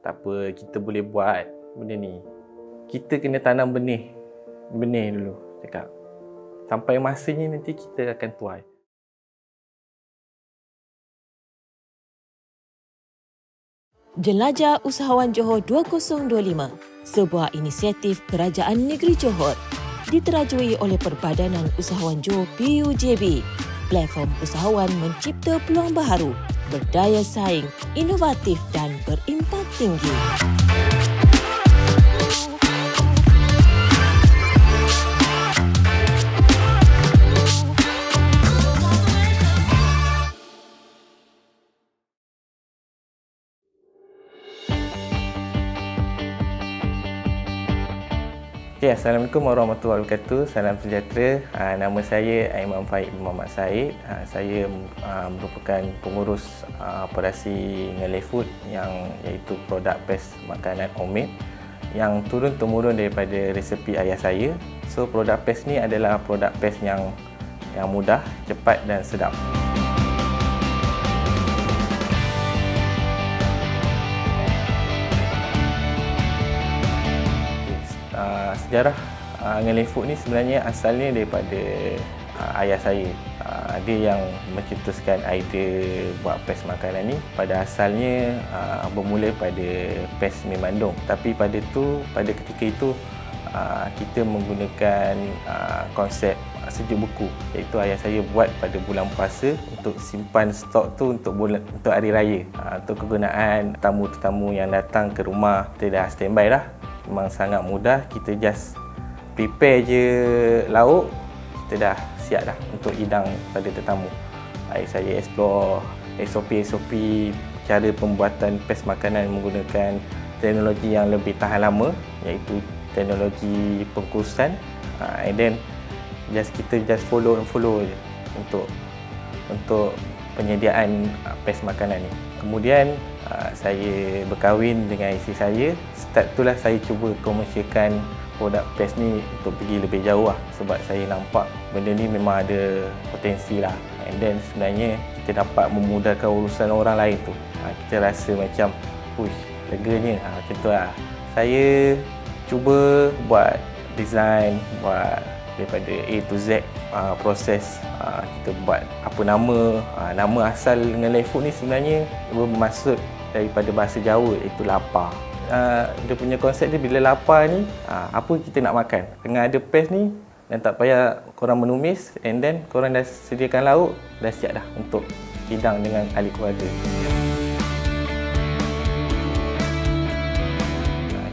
tak apa kita boleh buat benda ni. Kita kena tanam benih benih dulu cakap. Sampai masanya nanti kita akan tuai. Jelajah Usahawan Johor 2025, sebuah inisiatif Kerajaan Negeri Johor diterajui oleh Perbadanan Usahawan Johor PUJB. Platform usahawan mencipta peluang baharu, berdaya saing, inovatif dan 定级。Okay, Assalamualaikum warahmatullahi wabarakatuh. Salam sejahtera. Uh, nama saya Aiman Faid Muhammad Said. Uh, saya uh, merupakan pengurus uh, operasi Ngelay Food yang iaitu produk pes makanan homemade yang turun-temurun daripada resepi ayah saya. So produk pes ni adalah produk pes yang yang mudah, cepat dan sedap. Sejarah uh, Ngelay Food ni sebenarnya asalnya daripada uh, ayah saya. Uh, dia yang mencetuskan idea buat pes makanan ni. Pada asalnya uh, bermula pada pes memandung. Tapi pada tu pada ketika itu uh, kita menggunakan uh, konsep sejuk beku iaitu ayah saya buat pada bulan puasa untuk simpan stok tu untuk bulan untuk hari raya untuk kegunaan tamu-tetamu yang datang ke rumah kita dah standby dah memang sangat mudah. Kita just prepare je lauk kita dah siap dah untuk hidang pada tetamu. Baik saya explore SOP-SOP cara pembuatan pes makanan menggunakan teknologi yang lebih tahan lama iaitu teknologi pengkurusan uh, and then just kita just follow and follow je untuk untuk penyediaan pes makanan ni. Kemudian uh, saya berkahwin dengan isteri saya. Start itulah saya cuba komersialkan produk pes ni untuk pergi lebih jauh lah. Sebab saya nampak benda ni memang ada potensi lah. And then sebenarnya kita dapat memudahkan urusan orang lain tu. Uh, kita rasa macam push leganya uh, macam tu lah. Saya cuba buat design buat daripada A to Z uh, proses uh, kita buat apa nama uh, nama asal Ngelay Food ni sebenarnya bermaksud daripada bahasa Jawa iaitu lapar. Uh, dia punya konsep dia bila lapar ni uh, apa kita nak makan? Tengah ada pes ni dan tak payah korang menumis and then korang dah sediakan lauk dah siap dah untuk hidang dengan ahli keluarga.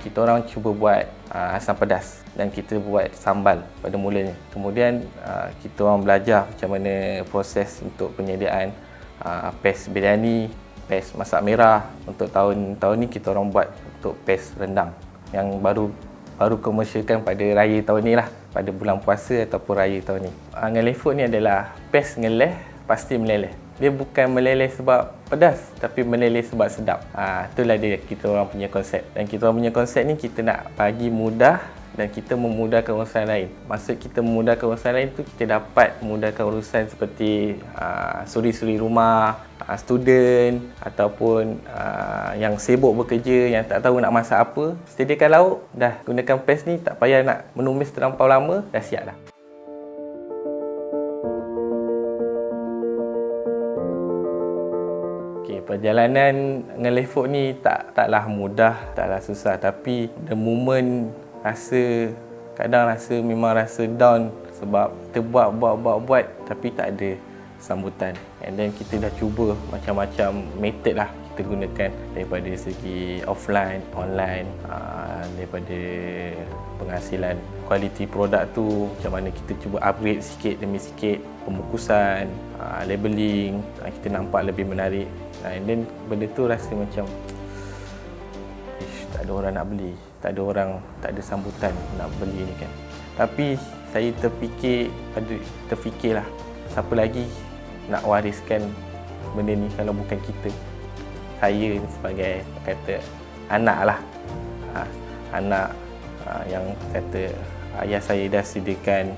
Kita orang cuba buat uh, asam pedas dan kita buat sambal pada mulanya. Kemudian uh, kita orang belajar macam mana proses untuk penyediaan uh, pes biryani, pes masak merah. Untuk tahun-tahun ni kita orang buat untuk pes rendang yang baru baru komersialkan pada raya tahun ni lah pada bulan puasa ataupun raya tahun ni. Uh, ngeleh food ni adalah pes ngeleh pasti meleleh dia bukan meleleh sebab pedas tapi meleleh sebab sedap. Ha, itulah dia kita orang punya konsep. Dan kita orang punya konsep ni kita nak bagi mudah dan kita memudahkan urusan lain. Maksud kita memudahkan urusan lain tu kita dapat memudahkan urusan seperti uh, suri-suri rumah, uh, student ataupun uh, yang sibuk bekerja yang tak tahu nak masak apa. Sediakan lauk, dah gunakan pes ni tak payah nak menumis terlampau lama, dah siap dah. Perjalanan Ngelay Food ni tak taklah mudah, taklah susah tapi the moment rasa kadang rasa memang rasa down sebab kita buat buat buat buat tapi tak ada sambutan. And then kita dah cuba macam-macam method lah kita gunakan daripada segi offline, online, aa, daripada penghasilan. Kualiti produk tu macam mana kita cuba upgrade sikit demi sikit pembukusan, aa, labeling, aa, kita nampak lebih menarik. And then benda tu rasa macam Ish, tak ada orang nak beli tak ada orang tak ada sambutan nak beli ni kan. Tapi saya terfikir ada terfikirlah. Siapa lagi nak wariskan benda ni kalau bukan kita? Saya sebagai kata anak lah. Ha, anak ha, yang kata ayah saya dah sediakan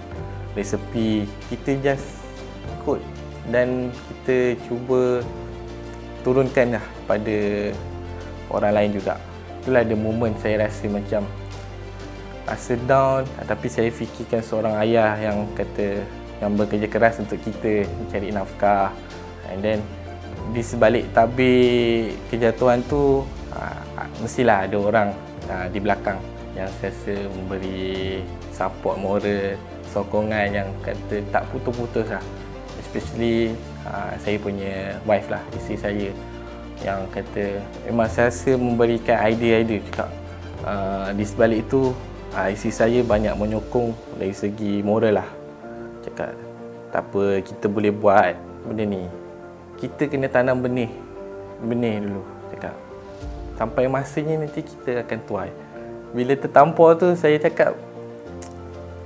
resepi. Kita just ikut dan kita cuba turunkan lah pada orang lain juga itulah ada moment saya rasa macam rasa down tapi saya fikirkan seorang ayah yang kata yang bekerja keras untuk kita mencari nafkah. And then di sebalik tabir kejatuhan tu uh, mestilah ada orang uh, di belakang yang saya rasa memberi support moral sokongan yang kata tak putus-putus lah. Especially saya punya wife lah isteri saya yang kata memang saya rasa memberikan idea-idea cakap uh, di sebalik itu uh, isteri saya banyak menyokong dari segi moral lah. Cakap tak apa kita boleh buat benda ni. Kita kena tanam benih benih dulu cakap. Sampai masanya nanti kita akan tuai. Bila tertampar tu saya cakap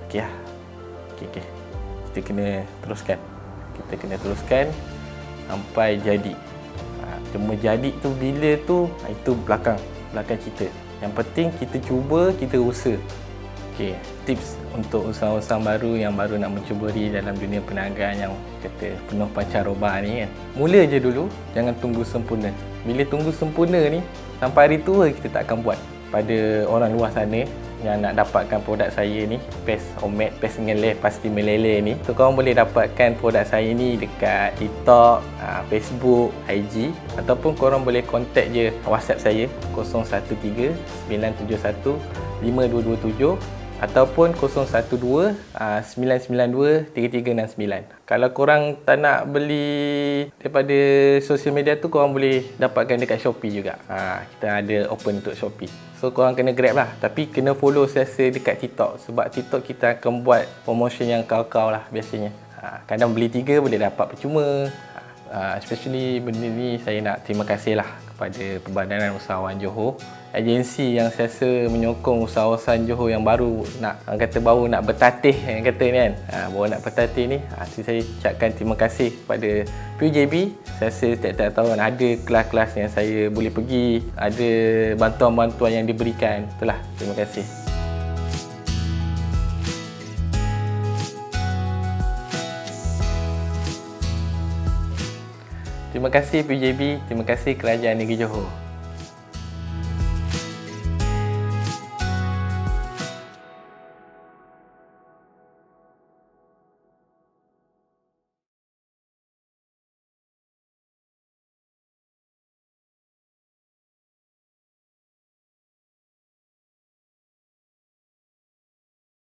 okey lah. Okey okey. Kita kena teruskan. Kita kena teruskan sampai jadi cuma jadi tu bila tu ha, itu belakang belakang kita yang penting kita cuba kita usaha Okey, tips untuk usaha-usaha baru yang baru nak mencuburi dalam dunia perniagaan yang kata penuh pancaroba ni kan. Mula je dulu, jangan tunggu sempurna. Bila tunggu sempurna ni, sampai hari tua kita tak akan buat. Pada orang luar sana yang nak dapatkan produk saya ni, Pes Omet, Pes Ngeleh, Pasti Meleleh ni, tu korang boleh dapatkan produk saya ni dekat TikTok, ah, Facebook, IG ataupun korang boleh contact je WhatsApp saya 013 971 5227 ataupun 012 uh, 992 3369. Kalau korang tak nak beli daripada sosial media tu korang boleh dapatkan dekat Shopee juga. Ha, kita ada open untuk Shopee. So korang kena grab lah Tapi kena follow saya dekat TikTok Sebab TikTok kita akan buat promotion yang kau-kau lah biasanya ha, Kadang beli tiga boleh dapat percuma ha, Especially benda ni saya nak terima kasih lah Kepada Perbadanan Usahawan Johor agensi yang saya rasa menyokong usahawan Johor yang baru nak kata baru nak bertatih yang kata ni kan? Ha, baru nak bertatih ni. Ha, saya ucapkan terima kasih kepada PUJB saya rasa tiap-tiap tahun. Ada kelas-kelas yang saya boleh pergi ada bantuan-bantuan yang diberikan. Itulah terima kasih. Terima kasih PJB, terima kasih Kerajaan Negeri Johor.